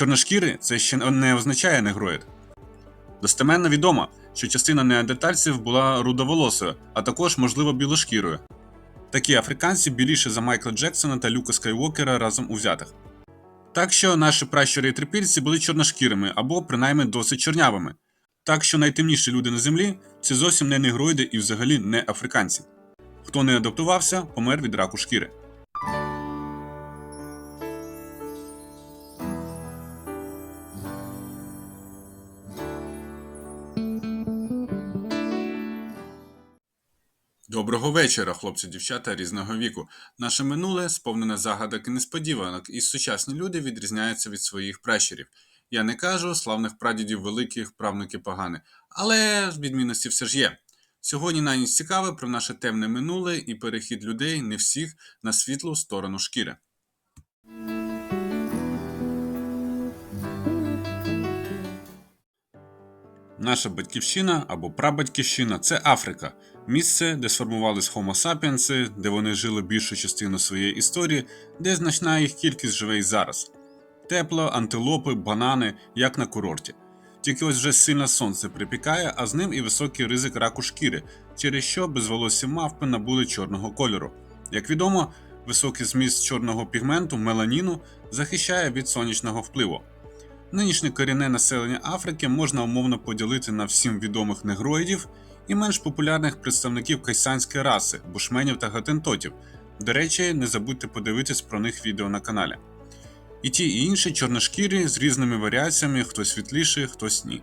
Чорношкіри це ще не означає негроїд. Достеменно відомо, що частина неандертальців була рудоволосою, а також, можливо, білошкірою. Такі африканці біліше за Майкла Джексона та Люка Скайуокера разом узятих. Так що наші пращури і трипільці були чорношкірими або принаймні досить чорнявими. Так що найтемніші люди на землі це зовсім не негроїди і взагалі не африканці. Хто не адаптувався, помер від раку шкіри. Доброго вечора, хлопці, дівчата різного віку. Наше минуле сповнене загадок і несподіванок, і сучасні люди відрізняються від своїх пращурів. Я не кажу славних прадідів великих, правнуки погані, але відмінності все ж є. Сьогодні на ніч цікаве про наше темне минуле і перехід людей не всіх на світлу сторону шкіри. Наша батьківщина або прабатьківщина це Африка, місце, де сформувались Homo sapiens, де вони жили більшу частину своєї історії, де значна їх кількість живе і зараз. Тепло, антилопи, банани, як на курорті. Тільки ось вже сильно сонце припікає, а з ним і високий ризик раку шкіри, через що безволосі мавпи набули чорного кольору. Як відомо, високий зміст чорного пігменту меланіну захищає від сонячного впливу. Нинішнє корінне населення Африки можна умовно поділити на всім відомих негроїдів і менш популярних представників кайсанської раси, бушменів та гатентотів. До речі, не забудьте подивитись про них відео на каналі. І ті і інші чорношкірі з різними варіаціями, хтось світліший, хтось ні.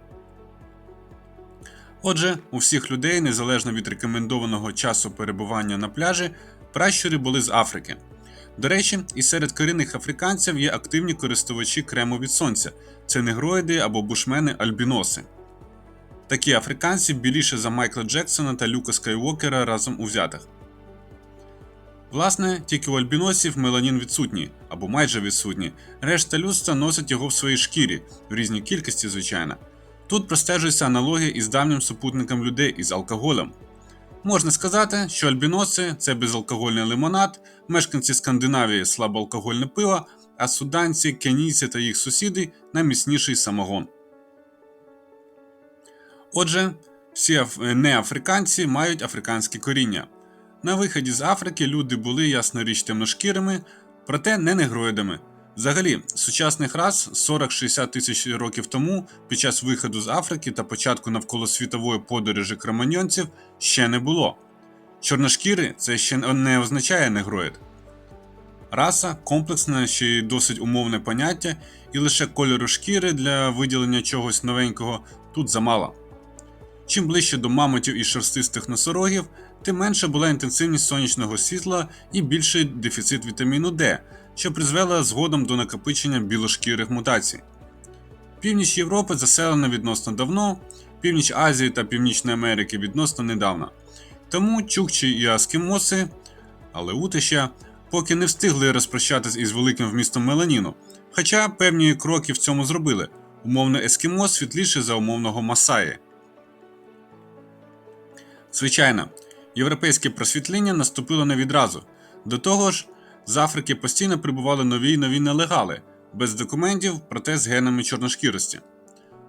Отже, у всіх людей, незалежно від рекомендованого часу перебування на пляжі, пращури були з Африки. До речі, і серед корінних африканців є активні користувачі крему від сонця це негроїди або бушмени альбіноси. Такі африканці біліше за Майкла Джексона та Люка Скайуокера разом узятих. Власне, тільки у альбіносів меланін відсутній або майже відсутній, решта людства носить його в своїй шкірі, в різній кількості, звичайно. Тут простежується аналогія із давнім супутником людей із алкоголем. Можна сказати, що альбіноси це безалкогольний лимонад, мешканці Скандинавії слабоалкогольне пиво, а суданці, кенійці та їх сусіди найміцніший самогон. Отже, всі неафриканці мають африканське коріння. На виході з Африки люди були ясно річ темношкірими, проте не негроїдами. Взагалі, сучасних рас 40-60 тисяч років тому, під час виходу з Африки та початку навколосвітової подорожі кроманьонців, ще не було. Чорношкіри це ще не означає негроїд. Раса комплексне ще й досить умовне поняття, і лише кольору шкіри для виділення чогось новенького тут замало. Чим ближче до мамотів і шерстистих носорогів, тим менша була інтенсивність сонячного світла і більший дефіцит вітаміну D, що призвело згодом до накопичення білошкірих мутацій. Північ Європи заселена відносно давно, північ Азії та Північної Америки відносно недавно. Тому чукчі і аскімоси, але утища, поки не встигли розпрощатись із великим вмістом меланіну, хоча певні кроки в цьому зробили. Умовно ескімос світліше за умовного Масаї. Звичайно, європейське просвітління наступило не відразу. До того ж, з Африки постійно прибували нові й нові нелегали, без документів, проте з генами чорношкірості.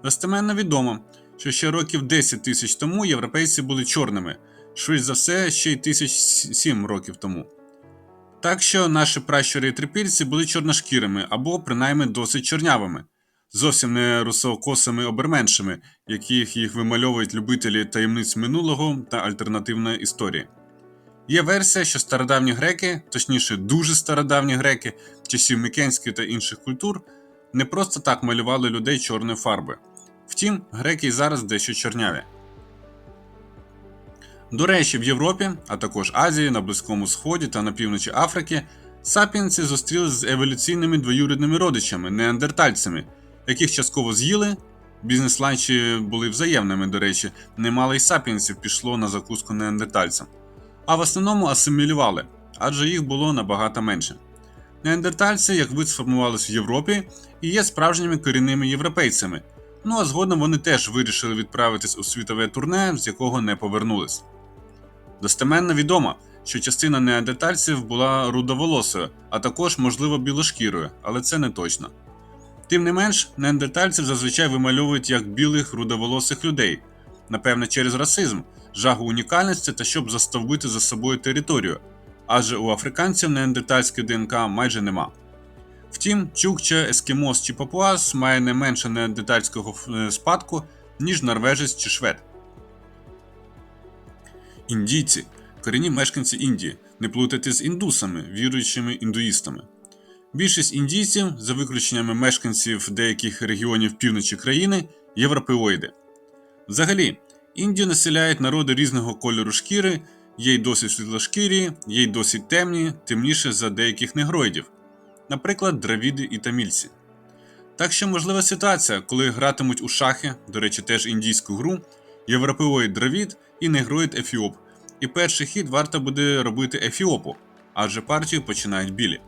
Достеменно відомо, що ще років 10 тисяч тому європейці були чорними, швидше за все, ще й тисяч сім років тому. Так що наші пращури і трипільці були чорношкірими або принаймні досить чорнявими, зовсім не русокосими оберменшими, яких їх вимальовують любителі таємниць минулого та альтернативної історії. Є версія, що стародавні греки, точніше, дуже стародавні греки, часів Мікенської та інших культур, не просто так малювали людей чорною фарбою. Втім, греки і зараз дещо чорняві. До речі, в Європі, а також Азії, на Близькому Сході та на півночі Африки, сапіенси зустрілися з еволюційними двоюрідними родичами, неандертальцями, яких частково з'їли. Бізнес-ланчі були взаємними, до речі, немало й сапіенсів пішло на закуску неандертальцям. А в основному асимілювали, адже їх було набагато менше. Неандертальці, як вид сформувалися в Європі, і є справжніми корінними європейцями. Ну а згодом вони теж вирішили відправитись у світове турне, з якого не повернулись. Достеменно відомо, що частина неандертальців була рудоволосою, а також, можливо, білошкірою, але це не точно. Тим не менш, неандертальців зазвичай вимальовують як білих рудоволосих людей, напевне, через расизм, жагу унікальності та щоб застовбити за собою територію, адже у африканців неандертальської ДНК майже нема. Втім, чукча, ескімос чи папуас має не менше неандертальського е, спадку, ніж норвежець чи швед. Індійці корінні мешканці Індії, не плутати з індусами, віруючими індуїстами. Більшість індійців, за виключеннями мешканців деяких регіонів півночі країни, європеоїди. Взагалі, Індію населяють народи різного кольору шкіри, є й досить світлошкірі, є й досить темні, темніше за деяких негроїдів, наприклад, дравіди і тамільці. Так що можлива ситуація, коли гратимуть у шахи, до речі, теж індійську гру, європеоїд дравід і негроїд ефіоп. І перший хід варто буде робити ефіопу, адже партію починають білі.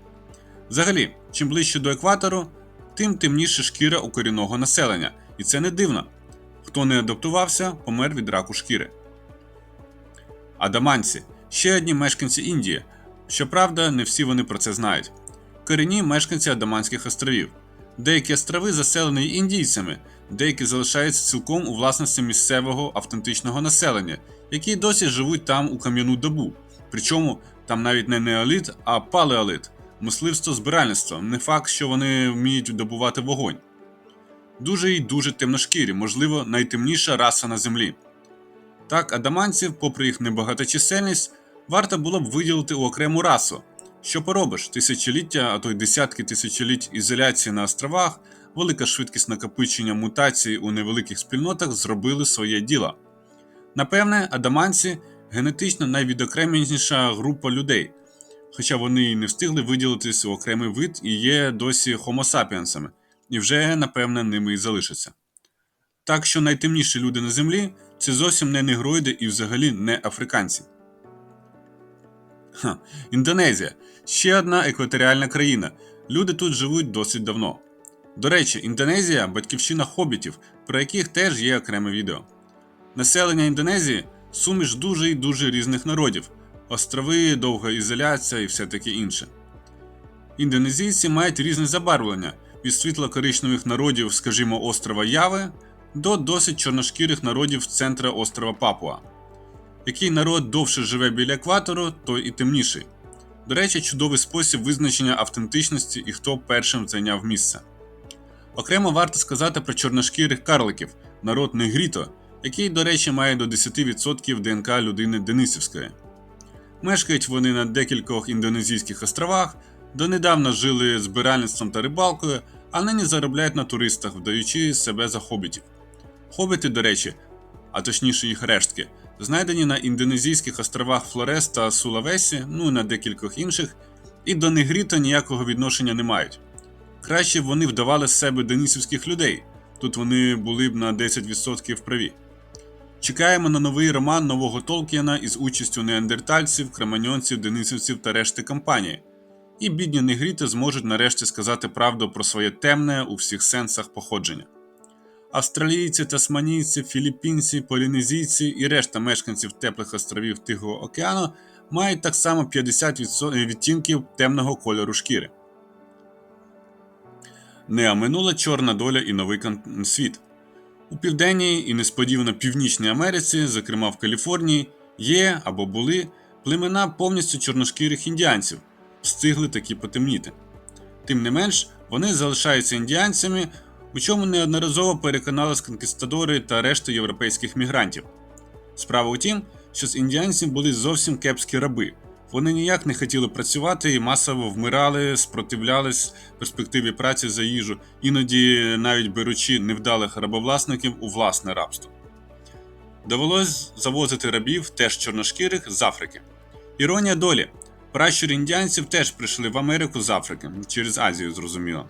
Взагалі, чим ближче до екватору, тим темніше шкіра у корінного населення, і це не дивно. Хто не адаптувався, помер від раку шкіри. Адаманці ще одні мешканці Індії. Щоправда, не всі вони про це знають. Корінні мешканці Адаманських островів. Деякі острови заселені індійцями, деякі залишаються цілком у власності місцевого автентичного населення, які досі живуть там у кам'яну добу. Причому там навіть не неоліт, а палеоліт, мисливство збиральництво, не факт, що вони вміють добувати вогонь. Дуже і дуже темношкірі, можливо, найтемніша раса на землі. Так, адаманців, попри їх небагаточисельність, варто було б виділити у окрему расу. Що поробиш, тисячоліття, а то й десятки тисячоліть ізоляції на островах, велика швидкість накопичення мутацій у невеликих спільнотах зробили своє діло. Напевне, адаманці генетично найвідокремленіша група людей, хоча вони й не встигли виділитись у окремий вид і є досі хомосапіенсами, і вже, напевне, ними і залишаться. Так що найтемніші люди на землі це зовсім не негроїди і взагалі не африканці. Ха, Індонезія ще одна екваторіальна країна. Люди тут живуть досить давно. До речі, Індонезія батьківщина хобітів, про яких теж є окреме відео. Населення Індонезії суміш дуже і дуже різних народів, острови, довга ізоляція і все таке інше. Індонезійці мають різне забарвлення від світло-коричневих народів, скажімо, острова Яви до досить чорношкірих народів центра острова Папуа. Який народ довше живе біля екватору, той і темніший. До речі, чудовий спосіб визначення автентичності і хто першим зайняв місце. Окремо варто сказати про чорношкірих карликів, народ Негріто, який, до речі, має до 10% ДНК людини Денисівської. Мешкають вони на декількох індонезійських островах, донедавна жили збиральництвом та рибалкою, а нині заробляють на туристах, вдаючи себе за хобітів. Хобіти, до речі, а точніше їх рештки, знайдені на індонезійських островах Флорес та Сулавесі, ну і на декількох інших, і до Негріто ніякого відношення не мають. Краще б вони вдавали з себе денисівських людей, тут вони були б на 10% праві. Чекаємо на новий роман нового Толкіна із участю неандертальців, креманьонців, денисівців та решти компанії. І бідні негріти зможуть нарешті сказати правду про своє темне у всіх сенсах походження. Австралійці, тасманійці, філіппінці, полінезійці і решта мешканців теплих островів Тихого океану мають так само 50 відтінків темного кольору шкіри. Не оминула чорна доля і новий світ. У південній і несподівано північній Америці, зокрема в Каліфорнії, є або були племена повністю чорношкірих індіанців, встигли таки потемніти. Тим не менш, вони залишаються індіанцями, у чому неодноразово переконались конкістадори та решта європейських мігрантів. Справа у тім, що з індіанців були зовсім кепські раби. Вони ніяк не хотіли працювати і масово вмирали, спротивлялись перспективі праці за їжу, іноді навіть беручи невдалих рабовласників у власне рабство. Довелось завозити рабів теж чорношкірих з Африки. Іронія долі. Пращури індіанців теж прийшли в Америку з Африки, через Азію, зрозуміло.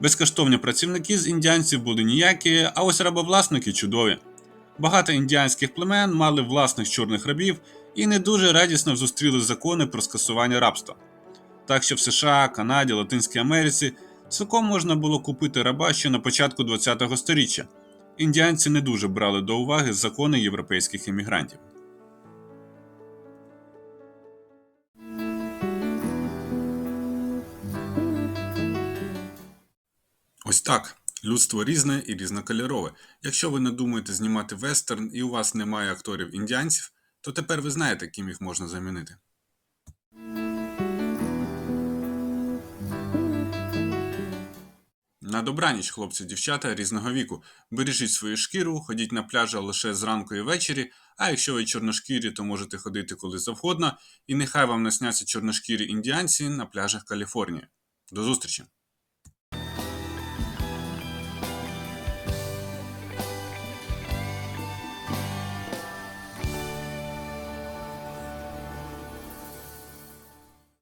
Безкоштовні працівники з індіанців були ніякі, а ось рабовласники чудові. Багато індіанських племен мали власних чорних рабів і не дуже радісно зустріли закони про скасування рабства. Так що в США, Канаді, Латинській Америці цілком можна було купити раба ще на початку ХХ століття. Індіанці не дуже брали до уваги закони європейських іммігрантів. Ось так. Людство різне і різнокольорове. Якщо ви не думаєте знімати вестерн і у вас немає акторів індіанців, то тепер ви знаєте, ким їх можна замінити. На добраніч, хлопці, дівчата різного віку. Бережіть свою шкіру, ходіть на пляжі лише зранку і ввечері, а якщо ви чорношкірі, то можете ходити коли завгодно, і нехай вам не сняться чорношкірі індіанці на пляжах Каліфорнії. До зустрічі!